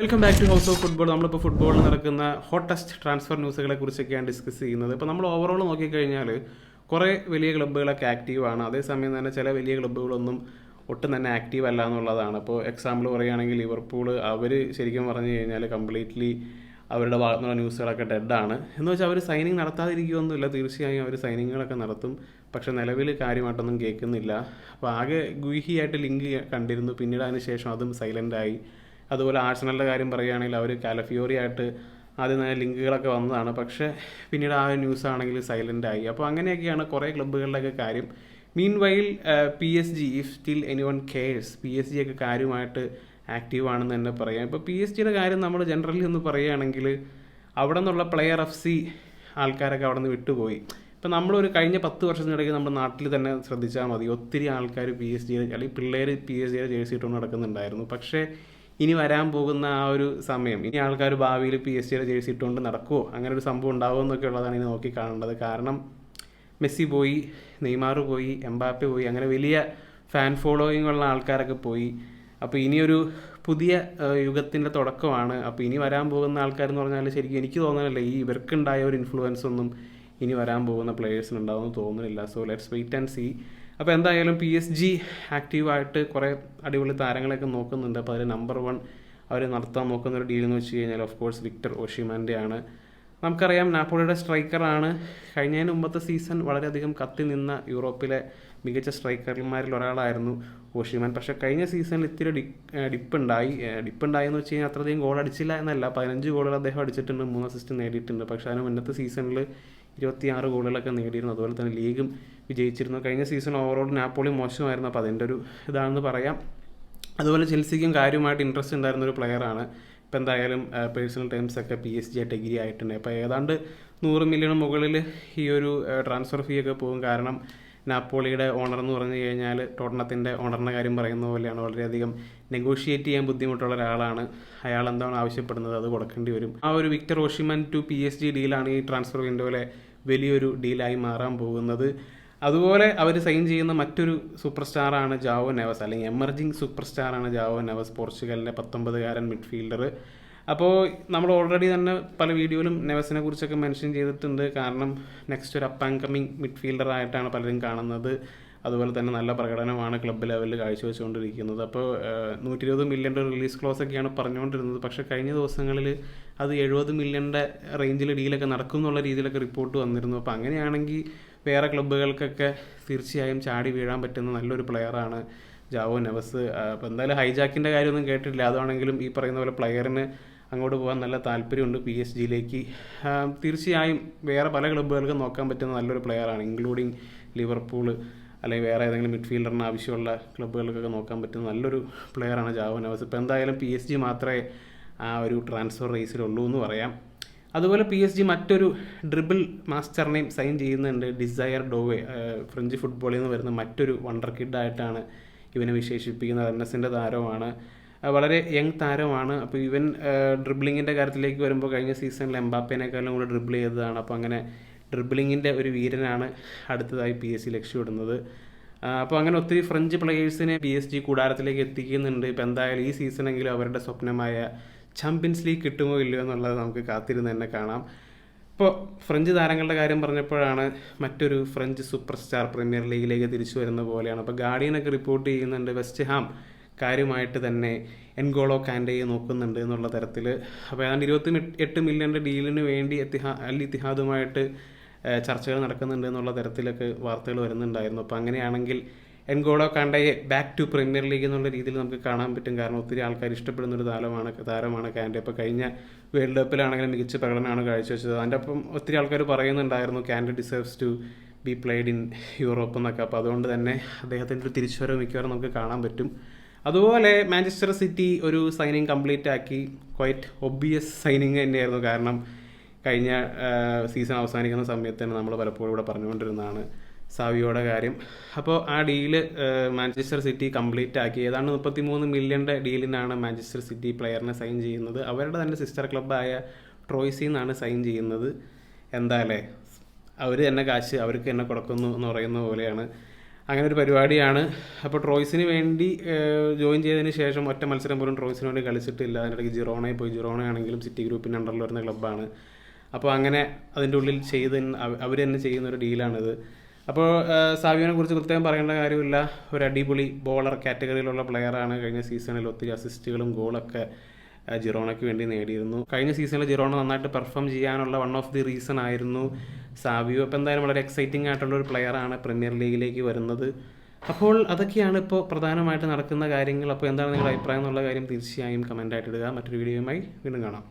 Welcome back to house of football നമ്മളിപ്പോൾ ഫുട്ബോളിൽ നടക്കുന്ന ഹോട്ടസ്റ്റ് ട്രാൻസ്ഫർ ന്യൂസുകളെ കുറിച്ചൊക്കെയാണ് ഡിസ്കസ് ചെയ്യുന്നത്. ഇപ്പോൾ നമ്മൾ ഓവറോൾ നോക്കിക്കഴിഞ്ഞാൽ കുറേ വലിയ ക്ലബ്ബുകളൊക്കെ ആക്റ്റീവാണ് അതേസമയം തന്നെ ചില വലിയ ക്ലബ്ബുകളൊന്നും ഒട്ടും തന്നെ ആക്റ്റീവ് അല്ല എന്നുള്ളതാണ്. അപ്പോൾ എക്സാമ്പിൾ പറയുകയാണെങ്കിൽ ലിവർപൂൾ അവർ ശരിക്കും പറഞ്ഞു കഴിഞ്ഞാൽ കംപ്ലീറ്റ്ലി അവരുടെ ഭാഗത്തുള്ള ന്യൂസുകളൊക്കെ ഡെഡാണ് എന്ന് വെച്ചാൽ അവർ സൈനിങ് നടത്താതിരിക്കുകയൊന്നുമില്ല തീർച്ചയായും അവർ സൈനിങ്ങുകളൊക്കെ നടത്തും. പക്ഷേ നിലവിൽ കാര്യമായിട്ടൊന്നും കേൾക്കുന്നില്ല. അപ്പോൾ ആകെ ഗുഹിയായിട്ട് ലിങ്ക് കണ്ടിരുന്നു. പിന്നീട് അതിന് ശേഷം അതും സൈലന്റ് ആയി. അതുപോലെ ആഴ്സണലിന്റെ കാര്യം പറയുകയാണെങ്കിൽ അവർ കാലഫിയോറി ആയിട്ട് ആദ്യം തന്നെ ലിങ്കുകളൊക്കെ വന്നതാണ്. പക്ഷേ പിന്നീട് ആ ന്യൂസ് ആണെങ്കിൽ സൈലന്റ് ആയി. അപ്പോൾ അങ്ങനെയൊക്കെയാണ് കുറേ ക്ലബ്ബുകളിലൊക്കെ കാര്യം. Meanwhile P S G if still anyone cares P S G ഒക്കെ കാര്യമായിട്ട് ആക്റ്റീവ് ആണെന്ന് തന്നെ പറയാം. ഇപ്പോൾ പി എസ് ജിയുടെ കാര്യം നമ്മൾ ജനറലി ഒന്ന് പറയുകയാണെങ്കിൽ അവിടെ നിന്നുള്ള പ്ലെയർ എഫ് സി ആൾക്കാരൊക്കെ അവിടെ നിന്ന് വിട്ടുപോയി. ഇപ്പം നമ്മളൊരു കഴിഞ്ഞ പത്ത് വർഷത്തിനിടയ്ക്ക് നമ്മുടെ നാട്ടിൽ തന്നെ ശ്രദ്ധിച്ചാൽ മതി. ഒത്തിരി ആൾക്കാർ പി എസ് ജിയുടെ അല്ലെങ്കിൽ പിള്ളേർ പി എസ് ജിയുടെ ജേഴ്സി ഇട്ടുകൊണ്ട് നടക്കുന്നുണ്ടായിരുന്നു. പക്ഷേ ഇനി വരാൻ പോകുന്ന ആ ഒരു സമയം. ഇനി ആൾക്കാർ ഭാവിയിൽ പി എസ് ജിയുടെ ജേഴ്സി ഇട്ടുകൊണ്ട് നടക്കുമോ അങ്ങനെ ഒരു സംഭവം ഉണ്ടാവുമോ എന്നൊക്കെ ഉള്ളതാണ് ഇനി നോക്കി കാണേണ്ടത്. കാരണം മെസ്സി പോയി നെയ്മാർ പോയി എംബാപ്പെ പോയി അങ്ങനെ വലിയ ഫാൻ ഫോളോയിങ് ഉള്ള ആൾക്കാരൊക്കെ പോയി. അപ്പോൾ ഇനിയൊരു പുതിയ യുഗത്തിന്റെ തുടക്കമാണ്. അപ്പോൾ ഇനി വരാൻ പോകുന്ന ആൾക്കാരെന്ന് പറഞ്ഞാൽ ശരിക്കും എനിക്ക് തോന്നുന്നില്ല ഈ ഇവർക്കുണ്ടായ ഒരു ഇൻഫ്ലുവൻസ് ഒന്നും ഇനി വരാൻ പോകുന്ന പ്ലേയേഴ്സിനുണ്ടാവുമെന്ന് തോന്നുന്നില്ല so let's wait and see അപ്പോൾ എന്തായാലും പി എസ് ജി ആക്റ്റീവായിട്ട് കുറേ അടിപൊളി താരങ്ങളെയൊക്കെ നോക്കുന്നുണ്ട്. അപ്പോൾ അതിൽ നമ്പർ വൺ അവർ നടത്താൻ നോക്കുന്ന ഒരു ഡീൽ എന്ന് വെച്ച് കഴിഞ്ഞാൽ ഓഫ് കോഴ്സ് വിക്ടർ ഓഷിമാന്റെ ആണ് നമുക്കറിയാം നാപ്പോളിയുടെ സ്ട്രൈക്കറാണ് കഴിഞ്ഞതിന് മുമ്പത്തെ സീസൺ വളരെയധികം കത്തി നിന്ന യൂറോപ്പിലെ മികച്ച സ്ട്രൈക്കർമാരിൽ ഒരാളായിരുന്നു ഓഷിമാൻ. പക്ഷേ കഴിഞ്ഞ സീസണിൽ ഇത്തിരി ഡി ഡിപ്പുണ്ടായി ഡിപ്പുണ്ടായി എന്ന് വെച്ച് കഴിഞ്ഞാൽ അത്രയധികം ഗോൾ അടിച്ചില്ല എന്നല്ല. പതിനഞ്ച് ഗോളുകൾ അദ്ദേഹം അടിച്ചിട്ടുണ്ട് മൂന്ന് അസിസ്റ്റ് നേടിയിട്ടുണ്ട്. പക്ഷേ അതിന് മുന്നത്തെ സീസണിൽ ഇരുപത്തിയാറ് ഗോളുകളൊക്കെ നേടിയിരുന്നു. അതുപോലെ തന്നെ ലീഗും വിജയിച്ചിരുന്നു. കഴിഞ്ഞ സീസൺ ഓവറോൾ നാപ്പോളി മോശമായിരുന്നു. അപ്പോൾ അതിന്റെ ഒരു ഇതാണെന്ന് പറയാം. അതുപോലെ ചെൽസിക്കും കാര്യമായിട്ട് ഇൻട്രസ്റ്റ് ഉണ്ടായിരുന്ന ഒരു പ്ലെയറാണ് ഇപ്പോൾ എന്തായാലും പേഴ്സണൽ ടൈംസ് ഒക്കെ പി എസ് ജി ഡിഗ്രി ആയിട്ടുണ്ട്. അപ്പോൾ ഏതാണ്ട് നൂറ് മില്യൺ മുകളിൽ ഈ ഒരു ട്രാൻസ്ഫർ ഫീ ഒക്കെ പോകും. കാരണം നാപ്പോളിയുടെ ഓണർ എന്ന് പറഞ്ഞു കഴിഞ്ഞാൽ ടോട്ടണത്തിന്റെ ഓണറിന്റെ കാര്യം പറയുന്ന പോലെയാണ്. വളരെയധികം നെഗോഷിയേറ്റ് ചെയ്യാൻ ബുദ്ധിമുട്ടുള്ള ഒരാളാണ്. അയാൾ എന്താണ് ആവശ്യപ്പെടുന്നത്? അത് കൊടുക്കേണ്ടി വരും. ആ ഒരു Victor Osimhen to P S G ഡീലാണ് ഈ ട്രാൻസ്ഫർ വിൻഡോയിലെ വലിയൊരു ഡീലായി മാറാൻ പോകുന്നത്. അതുപോലെ അവർ സൈൻ ചെയ്യുന്ന മറ്റൊരു സൂപ്പർ സ്റ്റാറാണ് ജാവോ നെവസ് അല്ലെങ്കിൽ എമർജിങ് സൂപ്പർ സ്റ്റാറാണ് ജാവോ നെവസ് പോർച്ചുഗലിന്റെ പത്തൊമ്പതുകാരൻ മിഡ്ഫീൽഡർ അപ്പോൾ നമ്മൾ ഓൾറെഡി തന്നെ പല വീഡിയോയിലും നെവസിനെ കുറിച്ചൊക്കെ മെൻഷൻ ചെയ്തിട്ടുണ്ട്. കാരണം നെക്സ്റ്റ് ഒരു അപ്പ് ആൻഡ് കമ്മിങ് മിഡ്ഫീൽഡർ ആയിട്ടാണ് പലരും കാണുന്നത്. അതുപോലെ തന്നെ നല്ല പ്രകടനമാണ് ക്ലബ്ബ് ലെവലിൽ കാഴ്ചവെച്ചുകൊണ്ടിരിക്കുന്നത്. അപ്പോൾ നൂറ്റി ഇരുപത് മില്യന്റെ റിലീസ് ക്ലോസ് ഒക്കെയാണ് പറഞ്ഞുകൊണ്ടിരുന്നത്. പക്ഷേ കഴിഞ്ഞ ദിവസങ്ങളിൽ അത് എഴുപത് മില്യന്റെ റേഞ്ചിൽ ഡീലൊക്കെ നടക്കും എന്നുള്ള രീതിയിലൊക്കെ റിപ്പോർട്ട് വന്നിരുന്നു. അപ്പോൾ അങ്ങനെയാണെങ്കിൽ വേറെ ക്ലബ്ബുകൾക്കൊക്കെ തീർച്ചയായും ചാടി വീഴാൻ പറ്റുന്ന നല്ലൊരു പ്ലെയറാണ് ജാവോ നെവസ്. അപ്പോൾ എന്തായാലും ഹൈജാക്കിന്റെ കാര്യമൊന്നും കേട്ടിട്ടില്ല. അതാണെങ്കിലും ഈ പറയുന്ന പോലെ പ്ലെയറിന് അങ്ങോട്ട് പോകാൻ നല്ല താല്പര്യമുണ്ട് പി എസ് ജിയിലേക്ക്. തീർച്ചയായും വേറെ പല ക്ലബ്ബുകൾക്കും നോക്കാൻ പറ്റുന്ന നല്ലൊരു പ്ലെയറാണ് ഇൻക്ലൂഡിങ് ലിവർപൂൾ അല്ലെങ്കിൽ വേറെ ഏതെങ്കിലും മിഡ്ഫീൽഡറിന് ആവശ്യമുള്ള ക്ലബ്ബുകൾക്കൊക്കെ നോക്കാൻ പറ്റുന്ന നല്ലൊരു പ്ലെയറാണ് ജാവോ നവാസ്. ഇപ്പോൾ എന്തായാലും പി എസ് ജി മാത്രമേ ആ ഒരു ട്രാൻസ്ഫർ റേസിലുള്ളൂ എന്ന് പറയാം. അതുപോലെ പി എസ് ജി മറ്റൊരു ഡ്രിബിൾ മാസ്റ്ററിനെയും സൈൻ ചെയ്യുന്നുണ്ട് ഡിസയർ ഡോവെ ഫ്രഞ്ച് ഫുട്ബോളിൽ നിന്ന് വരുന്ന മറ്റൊരു വണ്ടർ കിഡായിട്ടാണ് ഇവനെ വിശേഷിപ്പിക്കുന്നത്. എൻഎസിന്റെ താരമാണ് വളരെ യങ് താരമാണ് അപ്പോൾ ഇവൻ ഡ്രിബ്ലിങ്ങിന്റെ കാര്യത്തിലേക്ക് വരുമ്പോൾ കഴിഞ്ഞ സീസണിൽ എംബാപ്പേനേക്കാളും കൂടെ ഡ്രിബിൾ ചെയ്തതാണ്. അപ്പോൾ അങ്ങനെ ഡ്രിബിളിങ്ങിന്റെ ഒരു വീരനാണ് അടുത്തതായി പി എസ് സി ലക്ഷ്യമിടുന്നത് അപ്പോൾ അങ്ങനെ ഒത്തിരി ഫ്രഞ്ച് പ്ലെയേഴ്സിനെ പി എസ് ജി കൂടാരത്തിലേക്ക് എത്തിക്കുന്നുണ്ട്. ഇപ്പോൾ എന്തായാലും ഈ സീസണെങ്കിലും അവരുടെ സ്വപ്നമായ ചാമ്പ്യൻസ് ലീഗ് കിട്ടുമോ ഇല്ലയോ എന്നുള്ളത് നമുക്ക് കാത്തിരുന്ന് തന്നെ കാണാം. ഇപ്പോൾ ഫ്രഞ്ച് താരങ്ങളുടെ കാര്യം പറഞ്ഞപ്പോഴാണ് മറ്റൊരു ഫ്രഞ്ച് സൂപ്പർ സ്റ്റാർ പ്രീമിയർ ലീഗിലേക്ക് തിരിച്ചു വരുന്ന പോലെയാണ്. അപ്പോൾ ഗാർഡിയനൊക്കെ റിപ്പോർട്ട് ചെയ്യുന്നുണ്ട് വെസ്റ്റ് ഹാം കാര്യമായിട്ട് തന്നെ എൻഗോളോ കാൻഡയെ നോക്കുന്നുണ്ട് എന്നുള്ള തരത്തിൽ അപ്പോൾ ഏതാണ്ട് ഇരുപത്തി എട്ട് മില്യന്റെ ഡീലിന് വേണ്ടി എത്തിഹാ അൽ ഇത്തിഹാദുമായിട്ട് ചർച്ചകൾ നടക്കുന്നുണ്ട് എന്നുള്ള തരത്തിലൊക്കെ വാർത്തകൾ വരുന്നുണ്ടായിരുന്നു. അപ്പോൾ അങ്ങനെയാണെങ്കിൽ എൻഗോളോ കാണ്ടയെ ബാക്ക് ടു പ്രീമിയർ ലീഗ് എന്നുള്ള രീതിയിൽ നമുക്ക് കാണാൻ പറ്റും. കാരണം ഒത്തിരി ആൾക്കാർ ഇഷ്ടപ്പെടുന്ന ഒരു താരമാണ് താരമാണ് കാൻഡെ അപ്പോൾ കഴിഞ്ഞ വേൾഡ് കപ്പിലാണെങ്കിലും മികച്ച പ്രകടനമാണ് കാഴ്ചവെച്ചത്. അതിന്റെ ഒപ്പം ഒത്തിരി ആൾക്കാർ പറയുന്നുണ്ടായിരുന്നു Kante deserves to be played in Europe എന്നൊക്കെ. അപ്പോൾ അതുകൊണ്ട് തന്നെ അദ്ദേഹത്തിന്റെ ഒരു തിരിച്ചുവരവ് മിക്കവാറും നമുക്ക് കാണാൻ പറ്റും. അതുപോലെ മാഞ്ചസ്റ്റർ സിറ്റി ഒരു സൈനിങ് കംപ്ലീറ്റ് ആക്കി. ക്വൈറ്റ് ഒബിയസ് സൈനിങ് തന്നെയായിരുന്നു. കാരണം കഴിഞ്ഞ സീസൺ അവസാനിക്കുന്ന സമയത്ത് തന്നെ നമ്മൾ പലപ്പോഴും ഇവിടെ പറഞ്ഞുകൊണ്ടിരുന്നതാണ് സാവിയോടെ കാര്യം. അപ്പോൾ ആ ഡീൽ മാഞ്ചസ്റ്റർ സിറ്റി കംപ്ലീറ്റ് ആക്കി. ഏതാണ്ട് മുപ്പത്തി മൂന്ന് മില്യന്റെ ഡീലിനാണ് മാഞ്ചസ്റ്റർ സിറ്റി പ്ലെയറിനെ സൈൻ ചെയ്യുന്നത്. അവരുടെ തന്നെ സിസ്റ്റർ ക്ലബ്ബായ ട്രോയ്സിൽ നിന്നാണ് സൈൻ ചെയ്യുന്നത്. എന്തായാലേ അവർ തന്നെ കാശ് അവർക്ക് തന്നെ കൊടുക്കുന്നു എന്ന് പറയുന്ന പോലെയാണ്. അങ്ങനെ ഒരു പരിപാടിയാണ്. അപ്പോൾ ട്രോയ്സിന് വേണ്ടി ജോയിൻ ചെയ്തതിന് ശേഷം ഒറ്റ മത്സരം പോലും ട്രോയ്സിന് വേണ്ടി കളിച്ചിട്ടില്ല. അതിനിടയ്ക്ക് ജിറോണയിൽ പോയി. ജിറോണയാണെങ്കിലും സിറ്റി ഗ്രൂപ്പിന്റെ അണ്ടറിൽ വരുന്ന ക്ലബ്ബാണ് അപ്പോൾ അങ്ങനെ അതിന്റെ ഉള്ളിൽ ചെയ്ത് അവർ തന്നെ ചെയ്യുന്ന ഒരു ഡീലാണിത്. അപ്പോൾ സാവിയോനെ കുറിച്ച് പ്രത്യേകം പറയേണ്ട കാര്യമില്ല. ഒരു അടിപൊളി ബോളർ കാറ്റഗറിയിലുള്ള പ്ലെയറാണ് കഴിഞ്ഞ സീസണിൽ ഒത്തിരി അസിസ്റ്റുകളും ഗോളൊക്കെ ജിറോണയ്ക്ക് വേണ്ടി നേടിയിരുന്നു. കഴിഞ്ഞ സീസണിൽ ജിറോണ നന്നായിട്ട് പെർഫോം ചെയ്യാനുള്ള വൺ ഓഫ് ദി റീസൺ ആയിരുന്നു സാവിയോ അപ്പോൾ എന്തായാലും വളരെ എക്സൈറ്റിംഗ് ആയിട്ടുള്ള ഒരു പ്ലെയറാണ് പ്രീമിയർ ലീഗിലേക്ക് വരുന്നത്. അപ്പോൾ അതൊക്കെയാണ് ഇപ്പോൾ പ്രധാനമായിട്ട് നടക്കുന്ന കാര്യങ്ങൾ. അപ്പോൾ എന്താണ് നിങ്ങളുടെ അഭിപ്രായം എന്നുള്ള കാര്യം തീർച്ചയായും കമന്റായിട്ട് ഇടുക. മറ്റൊരു വീഡിയോയുമായി വീണ്ടും കാണാം.